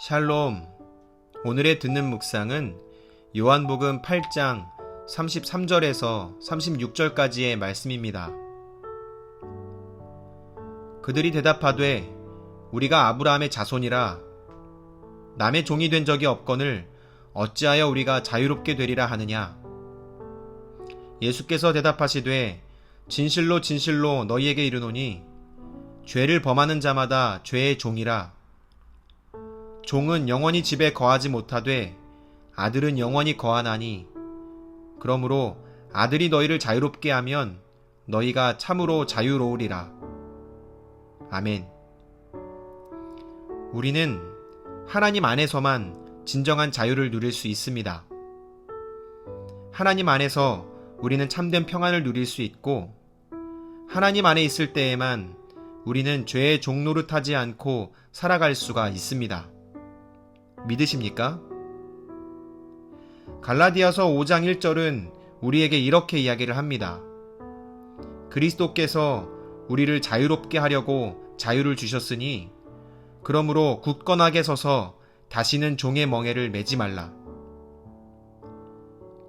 샬롬. 오늘의 듣는 묵상은 요한복음 8장 33절에서 36절까지의 말씀입니다. 그들이 대답하되 우리가 아브라함의 자손이라 남의 종이 된 적이 없거늘 어찌하여 우리가 자유롭게 되리라 하느냐 예수께서 대답하시되 진실로 진실로 너희에게 이르노니 죄를 범하는 자마다 죄의 종이라 종은 영원히 집에 거하지 못하되 아들은 영원히 거하나니 그러므로 아들이 너희를 자유롭게 하면 너희가 참으로 자유로우리라. 아멘. 우리는 하나님 안에서만 진정한 자유를 누릴 수 있습니다. 하나님 안에서 우리는 참된 평안을 누릴 수 있고 하나님 안에 있을 때에만 우리는 죄의 종노릇하지 않고 살아갈 수가 있습니다. 믿으십니까? 갈라디아서 5장 1절은 우리에게 이렇게 이야기를 합니다. 그리스도께서 우리를 자유롭게 하려고 자유를 주셨으니 그러므로 굳건하게 서서 다시는 종의 멍에를 매지 말라.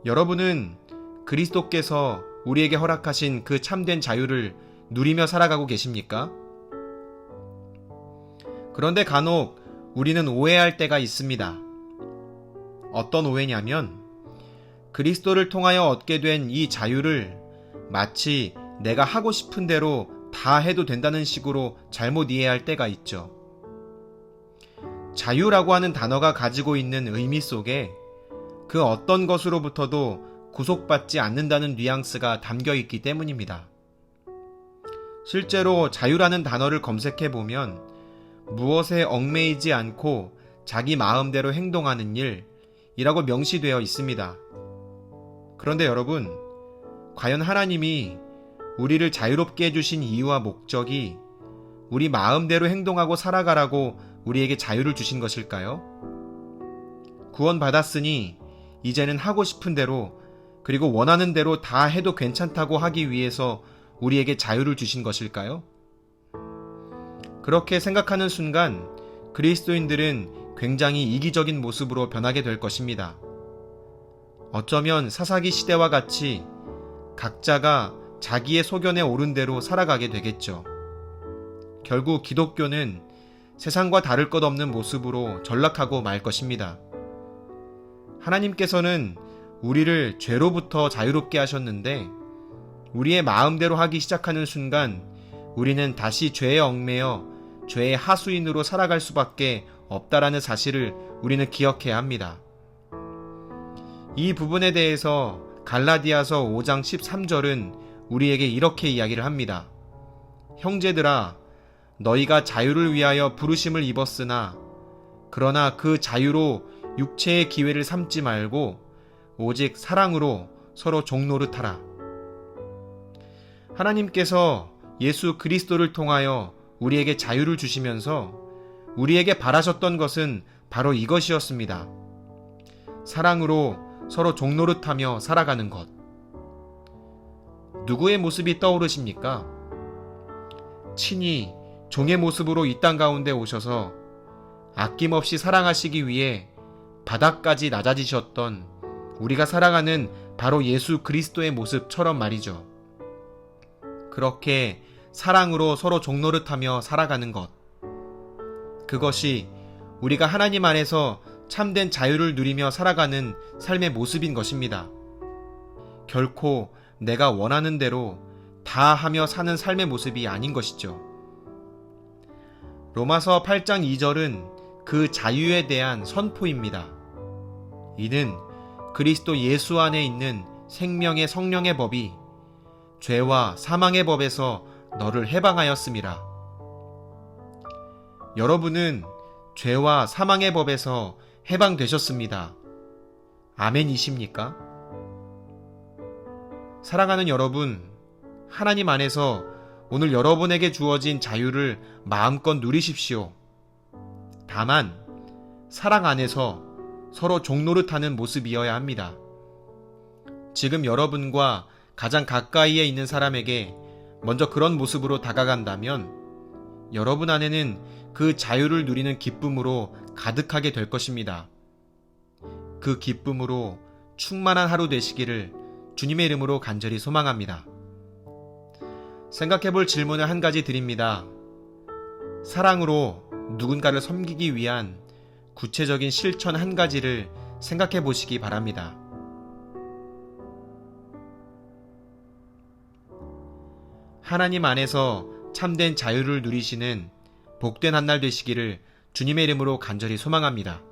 여러분은 그리스도께서 우리에게 허락하신 그 참된 자유를 누리며 살아가고 계십니까? 그런데 간혹 우리는 오해할 때가 있습니다. 어떤 오해냐면 그리스도를 통하여 얻게 된 이 자유를 마치 내가 하고 싶은 대로 다 해도 된다는 식으로 잘못 이해할 때가 있죠. 자유라고 하는 단어가 가지고 있는 의미 속에 그 어떤 것으로부터도 구속받지 않는다는 뉘앙스가 담겨 있기 때문입니다. 실제로 자유라는 단어를 검색해 보면 무엇에 얽매이지 않고 자기 마음대로 행동하는 일이라고 명시되어 있습니다. 그런데 여러분, 과연 하나님이 우리를 자유롭게 해주신 이유와 목적이 우리 마음대로 행동하고 살아가라고 우리에게 자유를 주신 것일까요? 구원받았으니 이제는 하고 싶은 대로 그리고 원하는 대로 다 해도 괜찮다고 하기 위해서 우리에게 자유를 주신 것일까요? 그렇게 생각하는 순간 그리스도인들은 굉장히 이기적인 모습으로 변하게 될 것입니다. 어쩌면 사사기 시대와 같이 각자가 자기의 소견에 오른 대로 살아가게 되겠죠. 결국 기독교는 세상과 다를 것 없는 모습으로 전락하고 말 것입니다. 하나님께서는 우리를 죄로부터 자유롭게 하셨는데 우리의 마음대로 하기 시작하는 순간 우리는 다시 죄에 얽매여 죄의 하수인으로 살아갈 수밖에 없다라는 사실을 우리는 기억해야 합니다. 이 부분에 대해서 갈라디아서 5장 13절은 우리에게 이렇게 이야기를 합니다. 형제들아, 너희가 자유를 위하여 부르심을 입었으나, 그러나 그 자유로 육체의 기회를 삼지 말고, 오직 사랑으로 서로 종노릇하라. 하나님께서 예수 그리스도를 통하여 우리에게 자유를 주시면서 우리에게 바라셨던 것은 바로 이것이었습니다. 사랑으로 서로 종노릇하며 살아가는 것. 누구의 모습이 떠오르십니까? 친히 종의 모습으로 이 땅 가운데 오셔서 아낌없이 사랑하시기 위해 바닥까지 낮아지셨던 우리가 살아가는 바로 예수 그리스도의 모습처럼 말이죠. 그렇게 사랑으로 서로 종노릇하며 살아가는 것. 그것이 우리가 하나님 안에서 참된 자유를 누리며 살아가는 삶의 모습인 것입니다. 결코 내가 원하는 대로 다 하며 사는 삶의 모습이 아닌 것이죠. 로마서 8장 2절은 그 자유에 대한 선포입니다. 이는 그리스도 예수 안에 있는 생명의 성령의 법이 죄와 사망의 법에서 너를 해방하였습니다. 여러분은 죄와 사망의 법에서 해방되셨습니다. 아멘이십니까? 사랑하는 여러분, 하나님 안에서 오늘 여러분에게 주어진 자유를 마음껏 누리십시오. 다만, 사랑 안에서 서로 종노릇하는 모습이어야 합니다. 지금 여러분과 가장 가까이에 있는 사람에게 먼저 그런 모습으로 다가간다면 여러분 안에는 그 자유를 누리는 기쁨으로 가득하게 될 것입니다. 그 기쁨으로 충만한 하루 되시기를 주님의 이름으로 간절히 소망합니다. 생각해 볼 질문을 한 가지 드립니다. 사랑으로 누군가를 섬기기 위한 구체적인 실천 한 가지를 생각해 보시기 바랍니다. 하나님 안에서 참된 자유를 누리시는 복된 한 날 되시기를 주님의 이름으로 간절히 소망합니다.